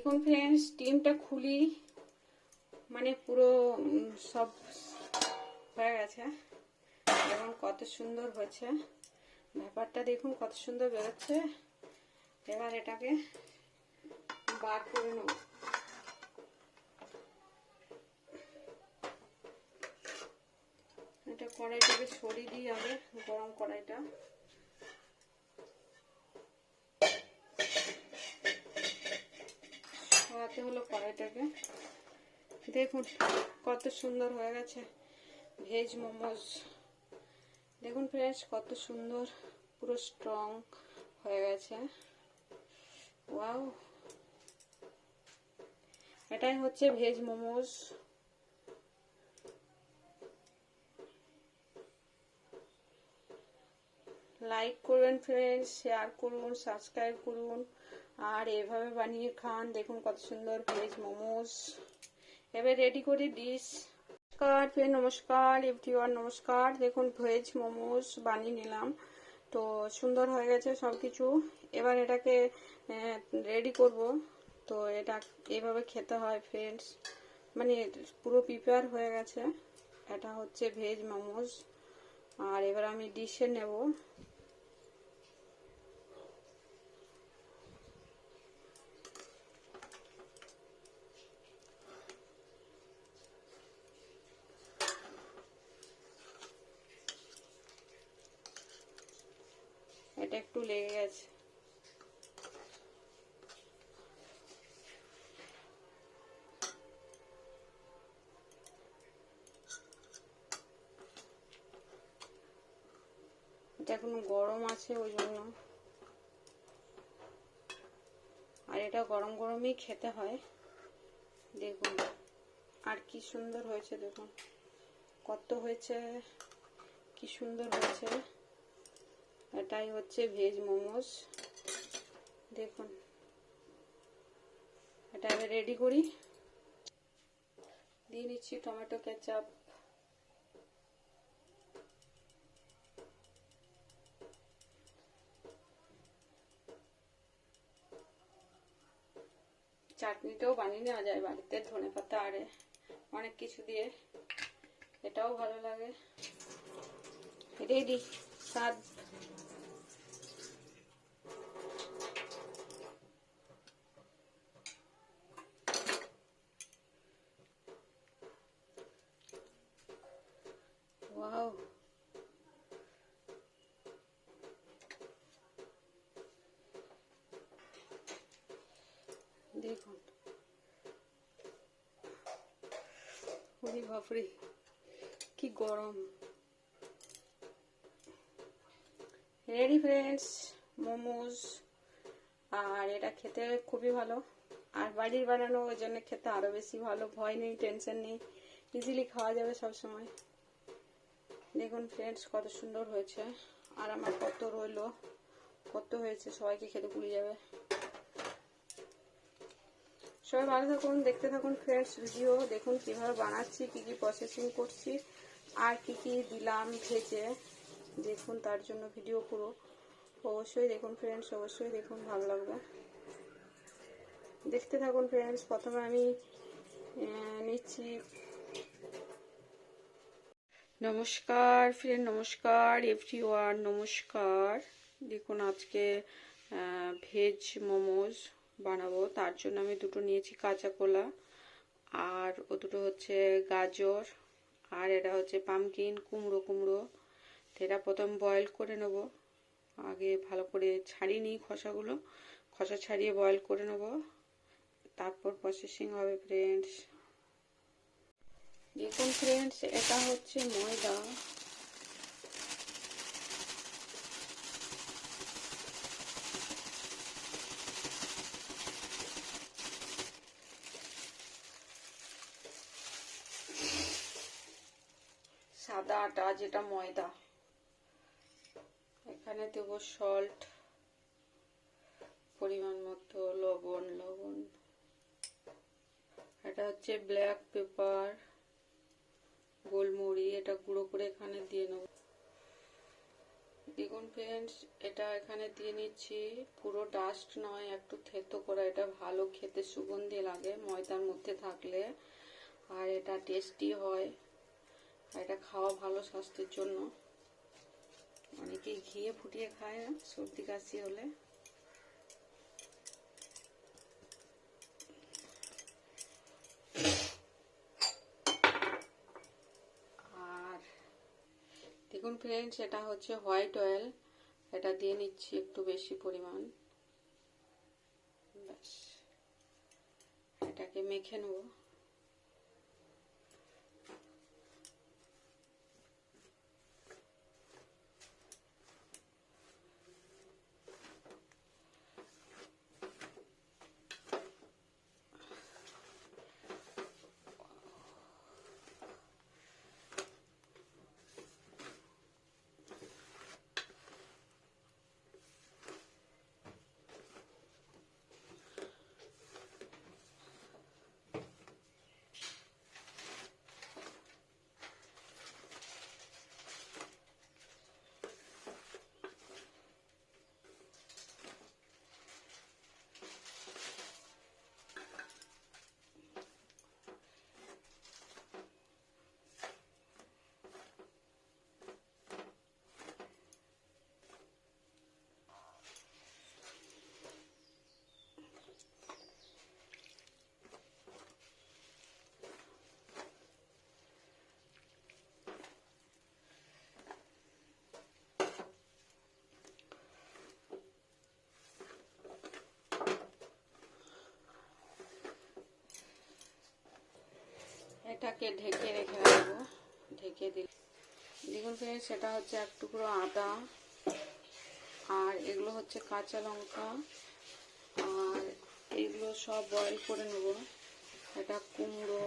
দেখুন ফ্রেন্ডস ডিমটা খুলি মানে পুরো সব হয়ে গেছে। এবং কত সুন্দর হয়েছে। ব্যাপারটা দেখুন কত সুন্দর বেরোচ্ছে। এবার এটাকে বার করে নেব। এটা কড়াইটাকে সরিয়ে দিই আগে, গরম কড়াইটা। সরাতে হলো কড়াইটাকে। দেখুন কত সুন্দর হয়ে গেছে ভেজ মোমোজ। দেখুন ফ্রেন্ডস কত সুন্দর, পুরো স্ট্রং হয়ে গেছে। ওয়াও। এটাই হচ্ছে ভেজ মোমোজ। লাইক করবেন ফ্রেন্ডস শেয়ার করুন সাবস্ক্রাইব করুন। আর এভাবে বানিয়ে খান। দেখুন কত সুন্দর ভেজ মোমোস। এবার রেডি করি ডিশ নমস্কার ফ্রেন্ড নমস্কার এভরিওয়ান নমস্কার। দেখুন ভেজ মোমোস বানিয়ে নিলাম। তো সুন্দর হয়ে গেছে সব কিছু এবার এটাকে রেডি করব। তো এটা এভাবে খেতে হয় ফ্রেন্ডস মানে পুরো প্রিপেয়ার হয়ে গেছে। এটা হচ্ছে ভেজ মোমোস। আর এবার আমি ডিশে নেব এটা একটু লেগে গেছে এখন গরম আছে, ওই জন্য। আর এটা গরম গরমই খেতে হয়। দেখুন, আর কি সুন্দর হয়েছে, দেখুন। কত হয়েছে, কি সুন্দর হয়েছে। এটাই হচ্ছে ভেজ মোমোস দেখুন। এটা আমি রেডি করি। দিয়ে নিচ্ছি টমেটো কেচাপ চাটনিটাও বানিয়ে নেওয়া যায় বাড়িতে ধনে পাতা আরে অনেক কিছু দিয়ে। এটাও ভালো লাগে। রেডি, স্বাদ ওয়াও দেখুন ওরে বাপরে, কি গরম। Ready friends momos. আর এটা খেতে খুবই ভালো। আর বাড়ির বানানো, ওই জন্য খেতে আরও বেশি ভালো। ভয় নেই টেনশন নেই। ইজিলি খাওয়া যাবে সব সময় দেখুন ফ্রেন্ডস কত সুন্দর হয়েছে। আর আমার কত রইল, কত হয়েছে, সবাইকে খেতে পুড়ে যাবে। সবাই ভালো থাকুন, দেখতে থাকুন ফ্রেন্ডস ভিডিও দেখুন কীভাবে বানাচ্ছি, কি কি প্রসেসিং করছি, আর কি কি দিলাম, ভেজে, দেখুন তার জন্য ভিডিও পুরো। অবশ্যই দেখুন ফ্রেন্ডস অবশ্যই দেখুন, ভালো লাগবে। দেখতে থাকুন ফ্রেন্ডস প্রথমে আমি নিচ্ছি। নমস্কার ফ্রেন্ড নমস্কার এভরি ওয়ান নমস্কার। দেখুন আজকে ভেজ মোমোজ বানাবো। তার জন্য আমি দুটো নিয়েছি কাঁচা কলা, আর ও দুটো হচ্ছে গাজর, আর এটা হচ্ছে পামকিন কুমড়ো কুমড়ো। তো এটা প্রথম বয়েল করে নেব। আগে ভালো করে ছাড়িয়ে নিই খোসাগুলো। খসা ছাড়িয়ে বয়েল করে নেব। তারপর প্রসেসিং হবে ফ্রেন্ডস দেখুন ফ্রেন্ডস এটা হচ্ছে ময়দা সাদা আটা যেটা ময়দা। এখানে দেবো সল্ট পরিমাণ মতো লবণ লবণ। এটা হচ্ছে ব্ল্যাক পেপার গোলমরি এটা গুঁড়ো করে এখানে দিয়ে নেব। দেখুন ফ্রেন্ডস এটা এখানে দিয়ে নিচ্ছি। পুরো ডাস্ট নয়, একটু থেতো করা। এটা ভালো খেতে সুগন্ধি লাগে ময়দার মধ্যে থাকলে। আর এটা টেস্টি হয়। এটা খাওয়া ভালো স্বাস্থ্যের জন্য। অনেকেই ঘিয়ে ফুটিয়ে খায়, সর্দি, কাশি হলে। আর দেখুন ফ্রেন্ডস এটা হচ্ছে হোয়াইট অয়েল এটা দিয়ে নিচ্ছি একটু বেশি পরিমাণ। ব্যাস। এটাকে মেখে নেব। এটাকে ঢেকে রেখে রাখব ঢেকে দিলে দেখুন ফ্রেন্ডস সেটা হচ্ছে এক টুকরো আদা আর এগুলো হচ্ছে কাঁচা লঙ্কা। আর এগুলো সব বয়েল করে নেব। এটা কুমড়ো,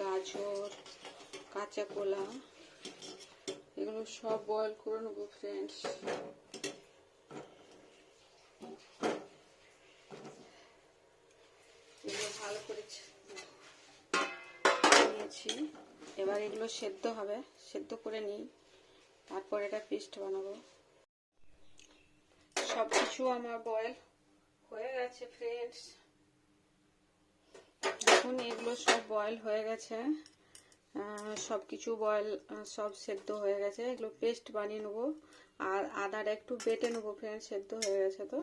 গাজর, কাঁচা কলা, এগুলো সব বয়েল করে নেব ফ্রেন্ডস এগুলো ভালো করে নিয়েছি এবার এগুলো সেদ্ধ হবে, সেদ্ধ করে নিই। তারপর এটা পেস্ট বানাবো। সব কিছু আমার বয়েল হয়ে গেছে ফ্রেন্ডস দেখুন এগুলো সব বয়েল হয়ে গেছে। সব কিছু বয়েল সব সেদ্ধ হয়ে গেছে। এগুলো পেস্ট বানিয়ে নেব। আর আদাটা একটু বেটে নেব ফ্রেন্ড সেদ্ধ হয়ে গেছে তো।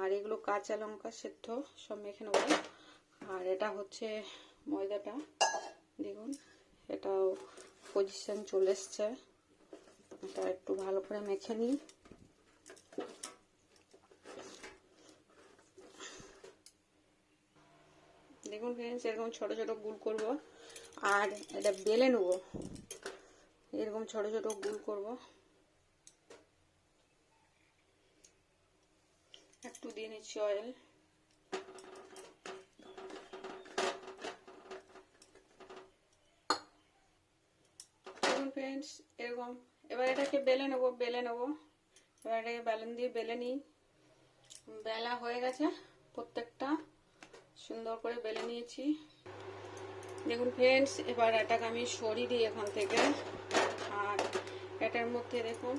আর এগুলো কাঁচা লঙ্কা সেদ্ধ সব মেখে নেব। আর এটা হচ্ছে ময়দাটা, দেখুন। এটাও পজিশন চলে এসছে। এটা একটু ভালো করে মেখে নিই। দেখুন ফ্রেন্ডস এরকম ছোট ছোট গুল করব আর এটা বেলে নেব। এরকম ছোট ছোট গুল করব। একটু দিয়ে নিচ্ছি অয়েল ফ্রেন্ডস এরকম। এবার এটাকে বেলে নেব বেলে নেব। এবার এটাকে বেলন দিয়ে বেলে নিই। বেলা হয়ে গেছে প্রত্যেকটা। সুন্দর করে বেলে নিয়েছি। দেখুন ফ্রেন্ডস এবার এটাকে আমি সরিয়ে দিই এখান থেকে। আর এটার মধ্যে দেখুন,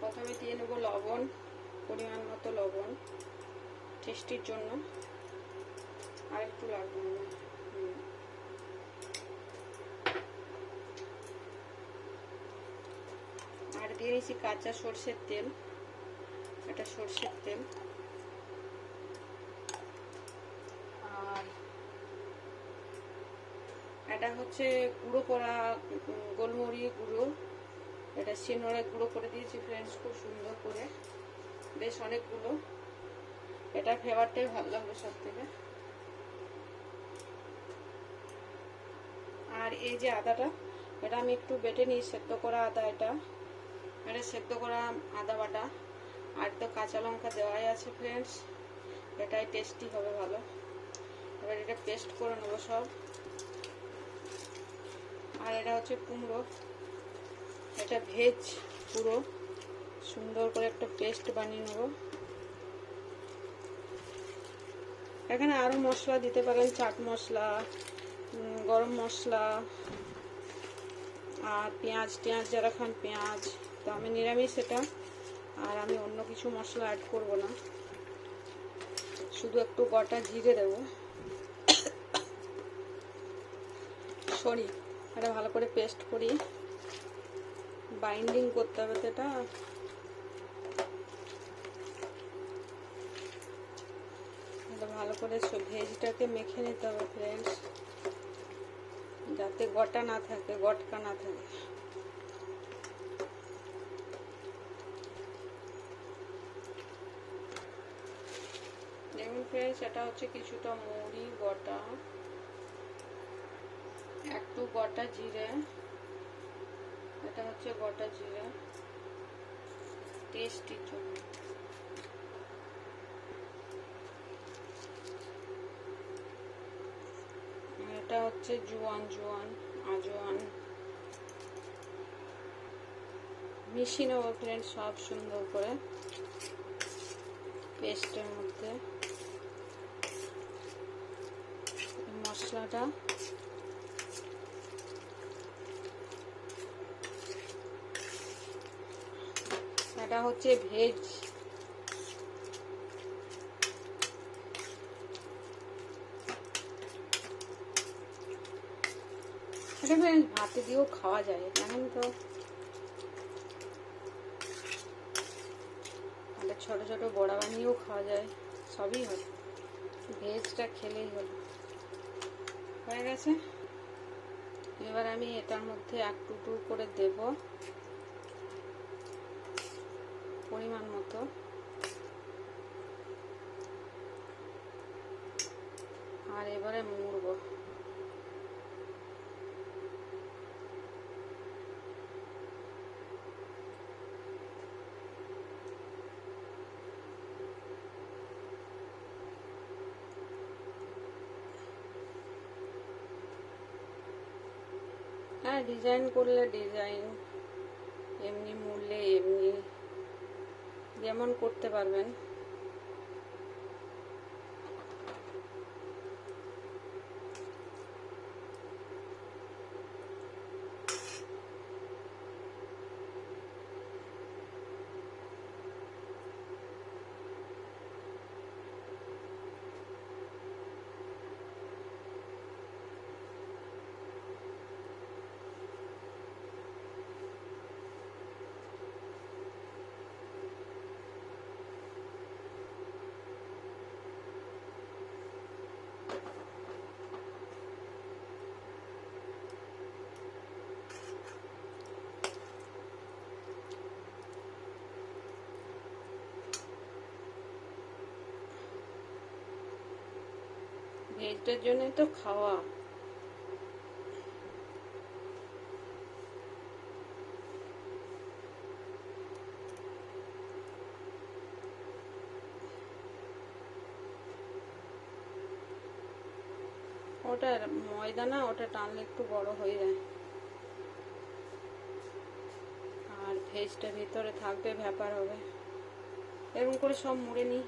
প্রথমে দিয়ে নেব লবণ, পরিমাণ মতো লবণ টেস্টির জন্য। আর একটু লাগবে আর দিয়ে দিয়েছি কাঁচা সর্ষের তেল এটা সর্ষের তেল। আর এটা হচ্ছে গুঁড়ো করা গোলমরিচ গুঁড়ো। এটা শিলনোড়ায় গুঁড়ো করে দিয়েছি ফ্রেন্ডস খুব সুন্দর করে। বেশ অনেকগুলো। এটা ফ্লেভারটাই ভালো লাগবে সব থেকে আর এই যে আদাটা, এটা আমি একটু বেটে নিই, সেদ্ধ করা আদা এটা। এটা সেদ্ধ করা আদা বাটা আর তো কাঁচা লঙ্কা দেওয়াই আছে ফ্রেন্ডস এটাই টেস্টি হবে ভালো। এবার এটা পেস্ট করে নেব সব। আর এটা হচ্ছে কুমড়ো। এটা ভেজ পুরো। সুন্দর করে একটা পেস্ট বানিয়ে নেব। এখানে আরও মশলা দিতে পারেন, চাট মশলা গরম মশলা, আর পেঁয়াজ, টেঁয়াজ যারা খান পেঁয়াজ। তো আমি নিরামিষ এটা, আর আমি অন্য কিছু মশলা অ্যাড করব না। শুধু একটু গোটা জিরে দেব। সরি এটা ভালো করে পেস্ট করি। বাইন্ডিং করতে হবে এটা এটা ভালো করে ভেজটাকে মেখে নিতে হবে ফ্রেন্ডস যাতে গোটা না থাকে, গটকা না থাকে। ফ্রেন্ডস হচ্ছে কিছুটা মুড়ি, গোটা। একটু গোটা জিরে। এটা হচ্ছে গোটা জিরে। টেস্টির জন্য এটা হচ্ছে জোয়ান জোয়ান, আজোয়ান। মিশিয়ে নেব ফ্রেন্ড সব সুন্দর করে। পেস্টের মধ্যে। মশলাটা। এটা হচ্ছে ভেজ। এটা ভাতে দিয়েও খাওয়া যায়, জানেন তো? ছোট ছোট বড়া বানিয়েও খাওয়া যায়, সবই হয়। ভেজটা খেলেই হলো। হয়ে গেছে। এবার আমি এটার মধ্যে এক টুকরো করে দেব পরিমাণ মতো। আর এবারে মুড়বো। হ্যাঁ ডিজাইন করলে ডিজাইন এমনি মূল্যে এমনি যেমন করতে পারবেন। ভেজটার জন্য তো খাওয়া। ওটা ময়দা না, ওটা টানলে একটু বড় হয়ে যায়। আর ভেজটা ভিতরে থাকবে, ব্যাপার হবে। এরকম করে সব মুড়ে নিই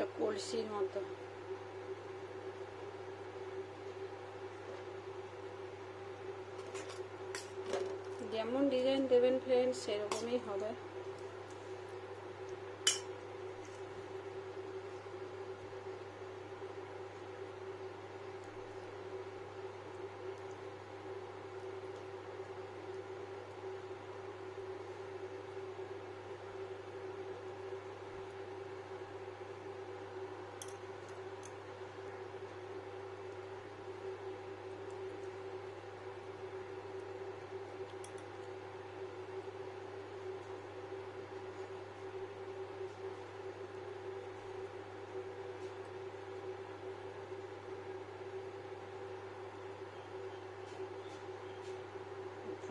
একটা কলসির মতো যেমন ডিজাইন দেবেন ফ্রেন্ড সেরকমই হবে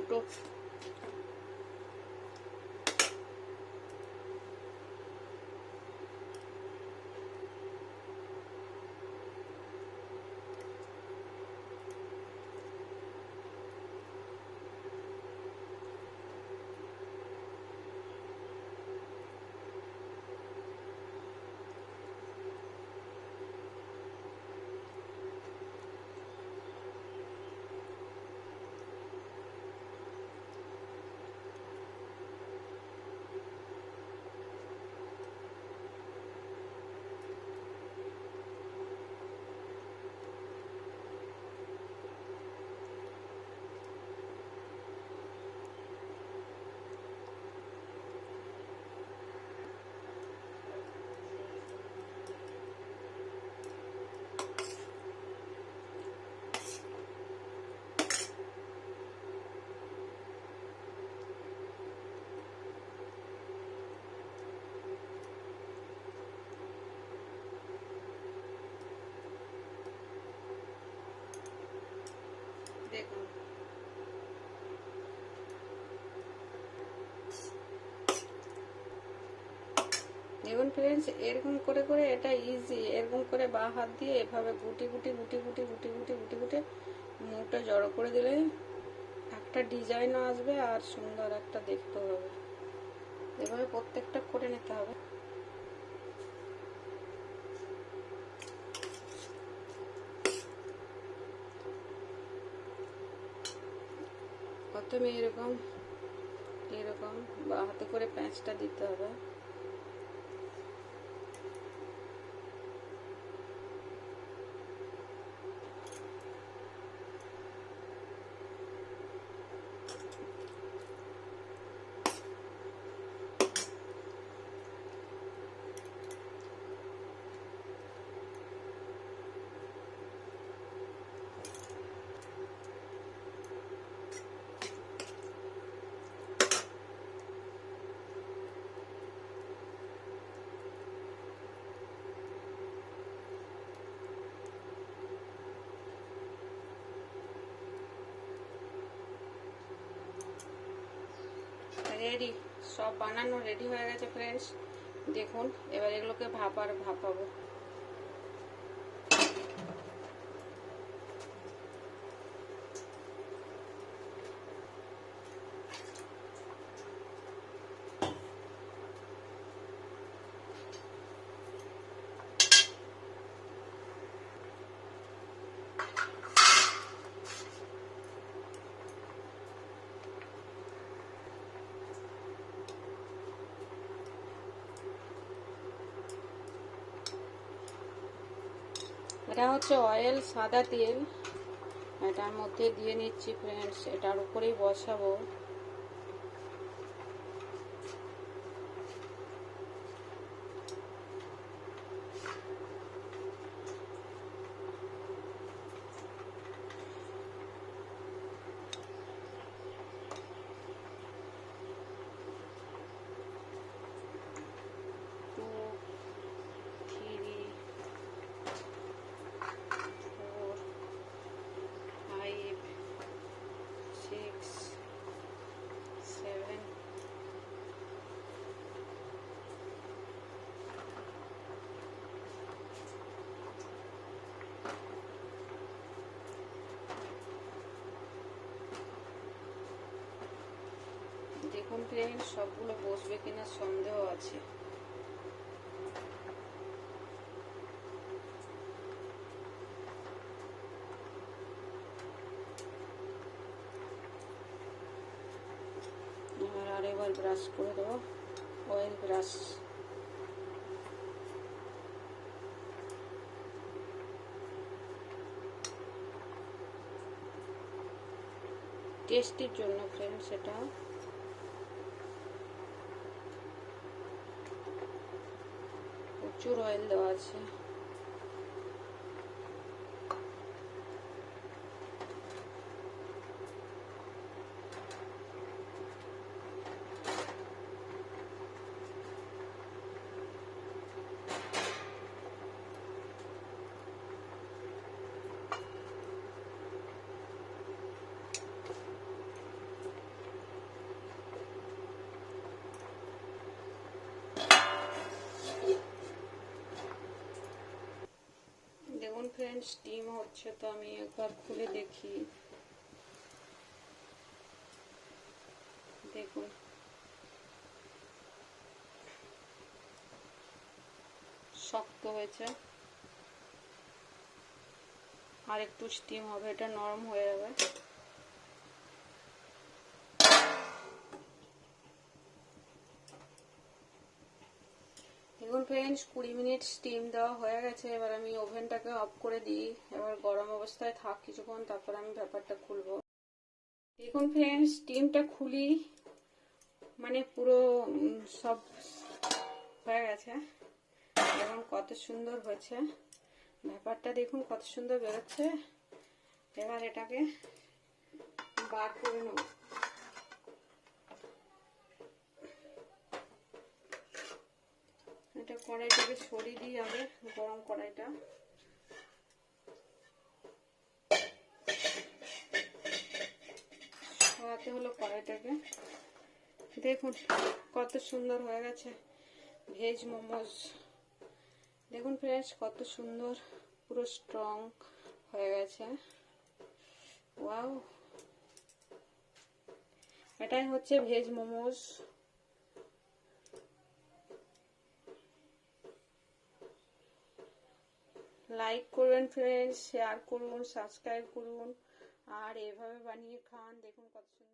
Go. দেখুন ফ্রেন্ডস এরকম করে করে এটা ইজি এরকম করে বা হাত দিয়ে এভাবে গুটি গুটি গুটি গুটি গুটি গুটি গুটি গুটি মুখটা জড়ো করে দিলে একটা ডিজাইনও আসবে আর সুন্দর একটা দেখতে হবে। এভাবে প্রত্যেকটা করে নিতে হবে। প্রথমে এরকম এরকম বা হাতে করে প্যাঁচটা দিতে হবে। রেডি সব বানানো রেডি হয়ে গেছে ফ্রেন্ডস দেখুন এবার এগুলোকে ভাপার ভাপাবো। এটা হচ্ছে অয়েল সাদা তেল। এটার মধ্যে দিয়ে নিচ্ছি ফ্রেন্ডস এটার উপরেই বসাবো। দেখুন ফ্রেন্ড সবগুলো বসবে কিনা সন্দেহ আছে। এবার আরেকবার ব্রাশ করে দেবো। অয়েল ব্রাশ টেস্টির জন্য ফ্রেন্ড সেটা প্রচুর অয়েল দেওয়া আছে। দেখুন ডিম হচ্ছে তো আমি একবার খুলে দেখি। দেখুন। শক্ত হয়েছে। আর একটু স্টিম হবে, এটা নরম হয়ে যাবে দেখুন ফ্রেন্ডস কুড়ি মিনিট স্টিম দেওয়া হয়ে গেছে, এবার আমি ওভেনটাকে অফ করে দিই। এবার গরম অবস্থায় থাক কিছুক্ষণ, তারপর আমি ব্যাপারটা খুলবো। দেখুন ফ্রেন্ডস স্টিমটা খুলি মানে পুরো সব হয়ে গেছে। এবং কত সুন্দর হয়েছে। ব্যাপারটা দেখুন কত সুন্দর বেরোচ্ছে। এবার এটাকে বার করে নেব এটা কড়াইটাকে সরিয়ে দিই আগে, গরম কড়াইটা। সরাতে হলো কড়াইটাকে। দেখুন কত সুন্দর হয়ে গেছে ভেজ মোমোজ। দেখুন ফ্রেন্ডস কত সুন্দর, পুরো স্ট্রং হয়ে গেছে। ওয়াও এটাই হচ্ছে ভেজ মোমোজ। লাইক করবেন ফ্রেন্ডস শেয়ার করুন সাবস্ক্রাইব করুন। আর এভাবে বানিয়ে খান দেখুন কত সুন্দর